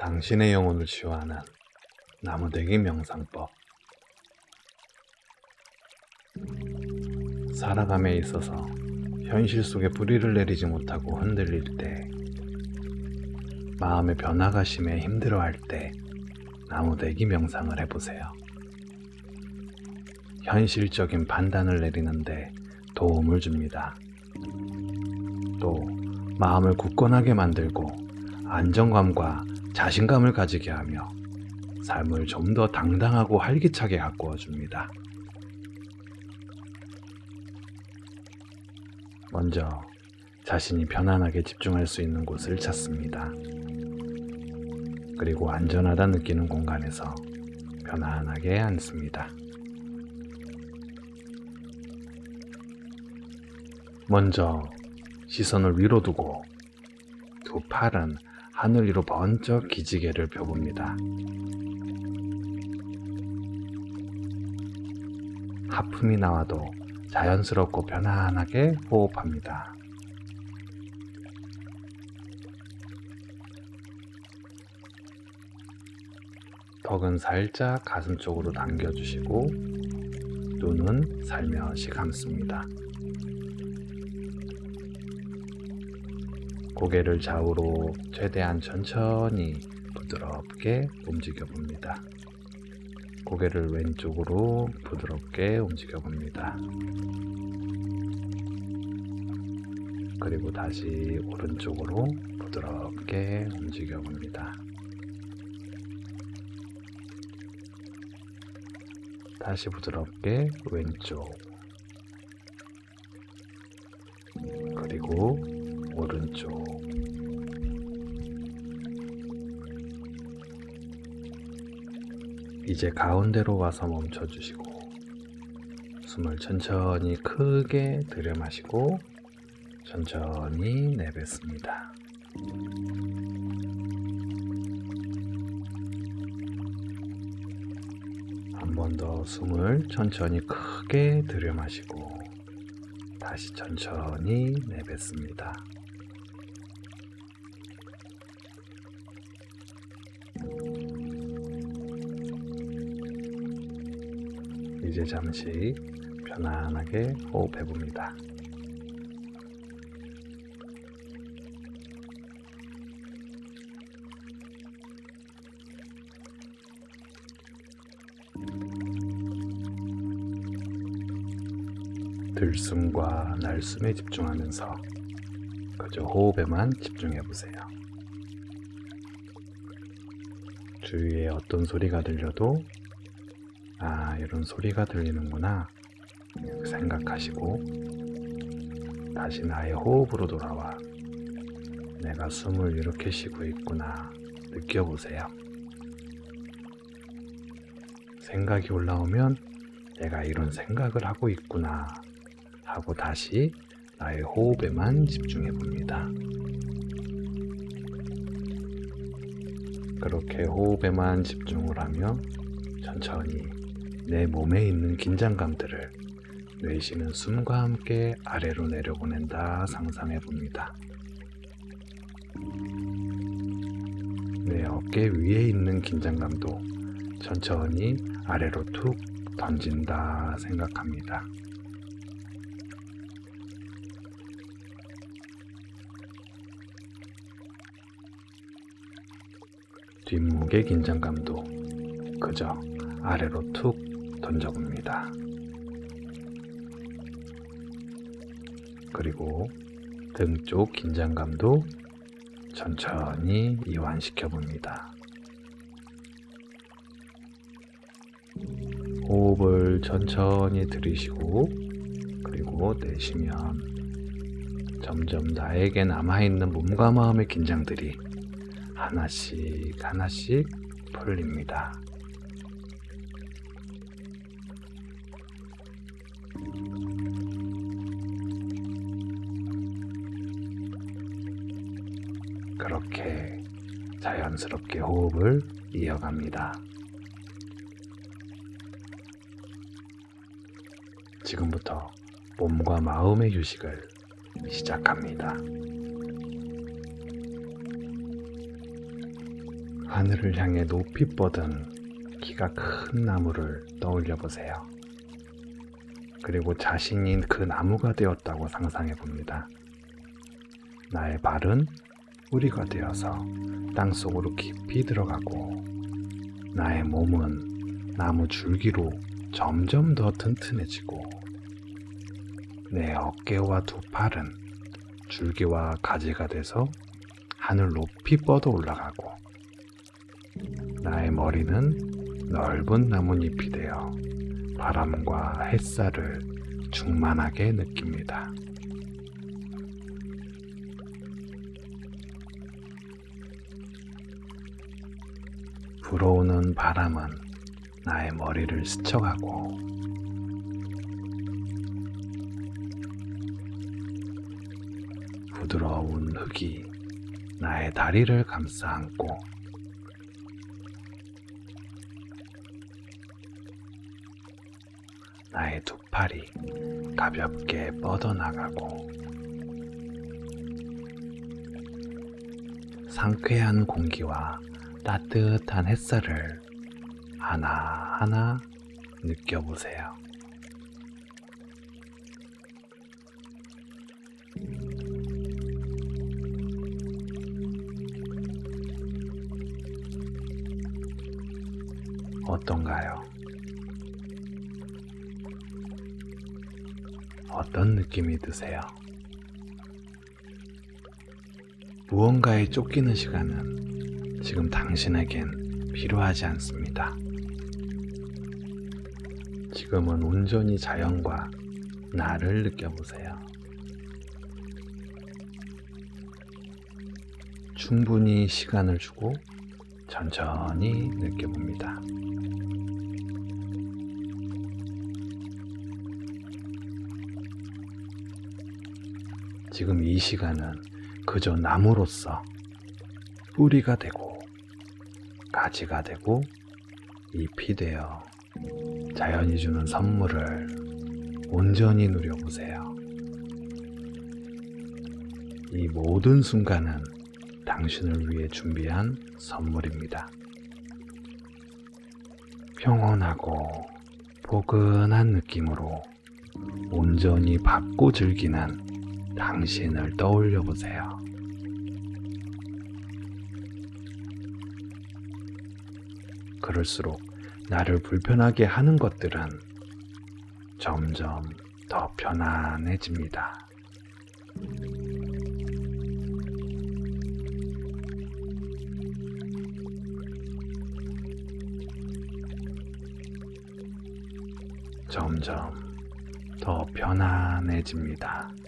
당신의 영혼을 치유하는 나무대기 명상법. 살아감에 있어서 현실 속에 뿌리를 내리지 못하고 흔들릴 때, 마음의 변화가 심해 힘들어할 때, 나무대기 명상을 해보세요. 현실적인 판단을 내리는데 도움을 줍니다. 또, 마음을 굳건하게 만들고 안정감과 자신감을 가지게 하며 삶을 좀 더 당당하고 활기차게 가꾸어 줍니다. 먼저 자신이 편안하게 집중할 수 있는 곳을 찾습니다. 그리고 안전하다 느끼는 공간에서 편안하게 앉습니다. 먼저 시선을 위로 두고 두 팔은 하늘 위로 번쩍 기지개를 펴봅니다. 하품이 나와도 자연스럽고 편안하게 호흡합니다. 턱은 살짝 가슴 쪽으로 당겨주시고 눈은 살며시 감습니다. 고개를 좌우로 최대한 천천히 부드럽게 움직여 봅니다. 고개를 왼쪽으로 부드럽게 움직여 봅니다. 그리고 다시 오른쪽으로 부드럽게 움직여 봅니다. 다시 부드럽게 왼쪽 그리고 오른쪽 이제 가운데로 와서 멈춰 주시고 숨을 천천히 크게 들여 마시고 천천히 내뱉습니다. 한 번 더 숨을 천천히 크게 들여 마시고 다시 천천히 내뱉습니다. 이제 잠시 편안하게 호흡해 봅니다. 들숨과 날숨에 집중하면서 그저 호흡에만 집중해 보세요. 주위에 어떤 소리가 들려도 아, 이런 소리가 들리는구나 생각하시고 다시 나의 호흡으로 돌아와 내가 숨을 이렇게 쉬고 있구나 느껴보세요. 생각이 올라오면 내가 이런 생각을 하고 있구나 하고 다시 나의 호흡에만 집중해 봅니다. 그렇게 호흡에만 집중을 하며 천천히 내 몸에 있는 긴장감들을 내쉬는 숨과 함께 아래로 내려보낸다 상상해 봅니다. 내 어깨 위에 있는 긴장감도 천천히 아래로 툭 던진다 생각합니다. 뒷목의 긴장감도 그저 아래로 툭 던져봅니다. 그리고 등 쪽 긴장감도 천천히 이완시켜 봅니다. 호흡을 천천히 들이쉬고 그리고 내쉬면 점점 나에게 남아있는 몸과 마음의 긴장들이 하나씩 하나씩 풀립니다. 그렇게 자연스럽게 호흡을 이어갑니다. 지금부터 몸과 마음의 휴식을 시작합니다. 하늘을 향해 높이 뻗은 키가 큰 나무를 떠올려 보세요. 그리고 자신이 그 나무가 되었다고 상상해 봅니다. 나의 발은 뿌리가 되어서 땅 속으로 깊이 들어가고 나의 몸은 나무 줄기로 점점 더 튼튼해지고 내 어깨와 두 팔은 줄기와 가지가 돼서 하늘 높이 뻗어 올라가고 나의 머리는 넓은 나뭇잎이 되어 바람과 햇살을 충만하게 느낍니다. 불어오는 바람은 나의 머리를 스쳐가고 부드러운 흙이 나의 다리를 감싸 안고 나의 두 팔이 가볍게 뻗어나가고 상쾌한 공기와 따뜻한 햇살을 하나하나 느껴보세요. 어떤가요? 어떤 느낌이 드세요? 무언가에 쫓기는 시간은 지금 당신에겐 필요하지 않습니다. 지금은 온전히 자연과 나를 느껴보세요. 충분히 시간을 주고 천천히 느껴봅니다. 지금 이 시간은 그저 나무로서 뿌리가 되고 가지가 되고 잎이 되어 자연이 주는 선물을 온전히 누려보세요. 이 모든 순간은 당신을 위해 준비한 선물입니다. 평온하고 포근한 느낌으로 온전히 받고 즐기는 당신을 떠올려 보세요. 그럴수록 나를 불편하게 하는 것들은 점점 더 편안해집니다. 점점 더 편안해집니다.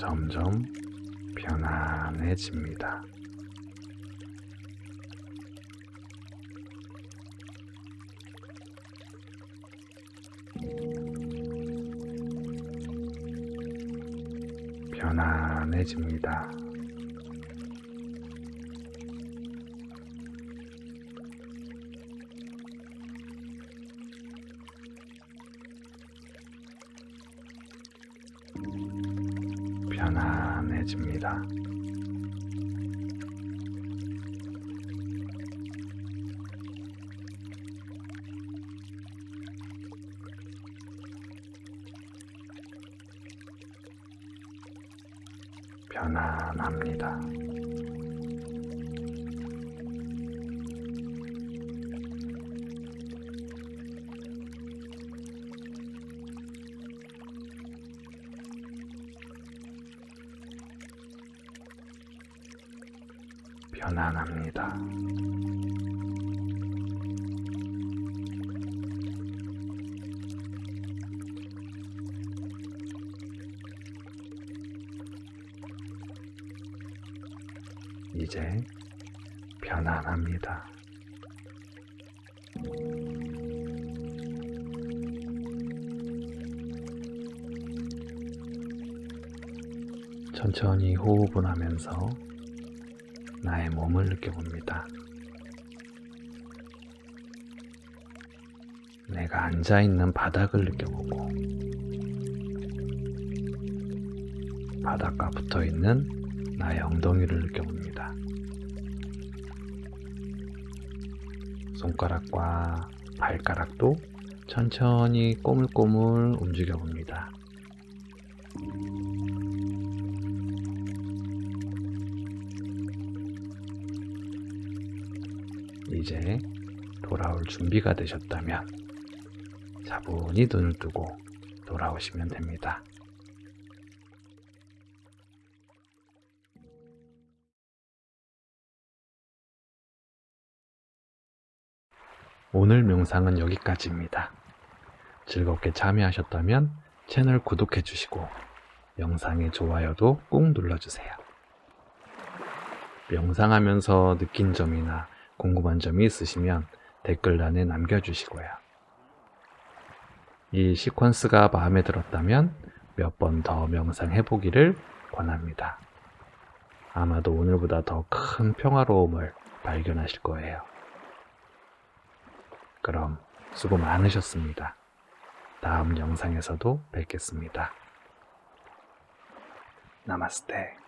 점점 편안해집니다. 편안해집니다. 편안합니다. 편안합니다. 이제 편안합니다. 천천히 호흡을 하면서 나의 몸을 느껴봅니다. 내가 앉아 있는 바닥을 느껴보고 바닥과 붙어 있는 나의 엉덩이를 느껴봅니다. 손가락과 발가락도 천천히 꼬물꼬물 움직여 봅니다. 이제 돌아올 준비가 되셨다면 차분히 눈을 뜨고 돌아오시면 됩니다. 오늘 명상은 여기까지입니다. 즐겁게 참여하셨다면 채널 구독해 주시고 영상의 좋아요도 꾹 눌러주세요. 명상하면서 느낀 점이나 궁금한 점이 있으시면 댓글란에 남겨주시고요. 이 시퀀스가 마음에 들었다면 몇 번 더 명상해 보기를 권합니다. 아마도 오늘보다 더 큰 평화로움을 발견하실 거예요. 그럼 수고 많으셨습니다. 다음 영상에서도 뵙겠습니다. 나마스테.